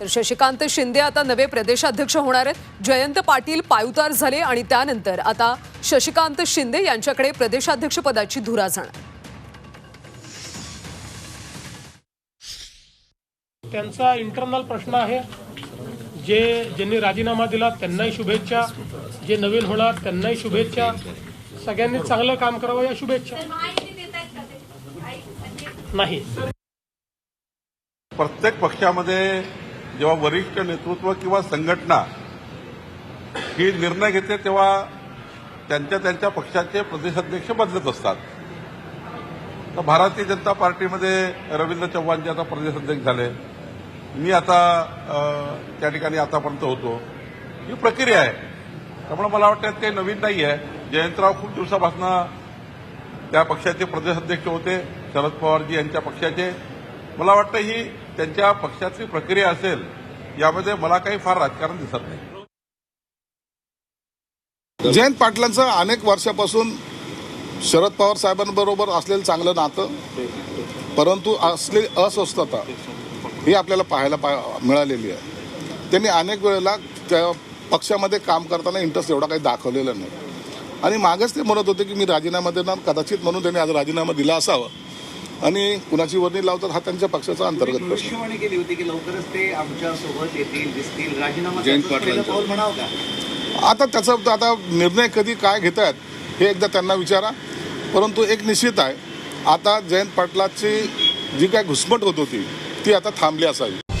तर शशिकांत शिंदे आता नवे प्रदेशाध्यक्ष होणार आहेत. जयंत पाटील पायउतार झाले आणि त्यानंतर आता शशिकांत शिंदे यांच्याकडे प्रदेशाध्यक्ष पदाची धुरा जाणार. त्यांचा इंटरनल प्रश्न आहे. जे ज्यांनी राजीनामा दिला त्यांनाही शुभेच्छा. जे नवीन होणार त्यांनाही शुभेच्छा. सगळ्यांनी चांगलं काम करावं या शुभेच्छा. नाही. प्रत्येक पक्षामध्ये जेव्हा वरिष्ठ नेतृत्व किंवा संघटना ही निर्णय घेते तेव्हा त्यांच्या त्यांच्या पक्षाचे प्रदेशाध्यक्ष बदलत असतात. तर भारतीय जनता पार्टीमध्ये रवींद्र चव्हाण जे आता प्रदेशाध्यक्ष झाले. मी आता त्या ठिकाणी आतापर्यंत होतो. ही प्रक्रिया आहे. त्यामुळे मला वाटतं ते नवीन नाही आहे. जयंतराव खूप दिवसापासून त्या पक्षाचे प्रदेशाध्यक्ष होते. शरद पवारजी यांच्या पक्षाचे. मला वाटतं ही त्यांच्या पक्षातली प्रक्रिया असेल यामध्ये मला काही फार राजकारण दिसत नाही. जयंत पाटलांचं अनेक वर्षापासून शरद पवार साहेबांबरोबर असलेलं चांगलं नातं परंतु असलेली अस्वस्थता ही आपल्याला पाहायला पा- मिळालेली आहे. त्यांनी अनेक वेळेला त्या पक्षामध्ये काम करताना इंटरेस्ट एवढा काही दाखवलेला नाही. आणि मागच ते म्हणत होते की मी राजीनामा देणार कदाचित म्हणून त्यांनी आज राजीनामा दिला असावा. आणि कुणाची वर्णी लावतात हा त्यांच्या पक्षाचा अंतर्गत प्रश्न. केली होती की लवकरच ते आमच्यासोबत येतील दिसतील. राजीनामा जयंत का? आता त्याचा आता निर्णय कधी काय घेत आहेत हे एकदा त्यांना विचारा. परंतु एक निश्चित आहे आता जयंत पाटलाची जी काय घुसमट होत होती ती आता थांबली असावी.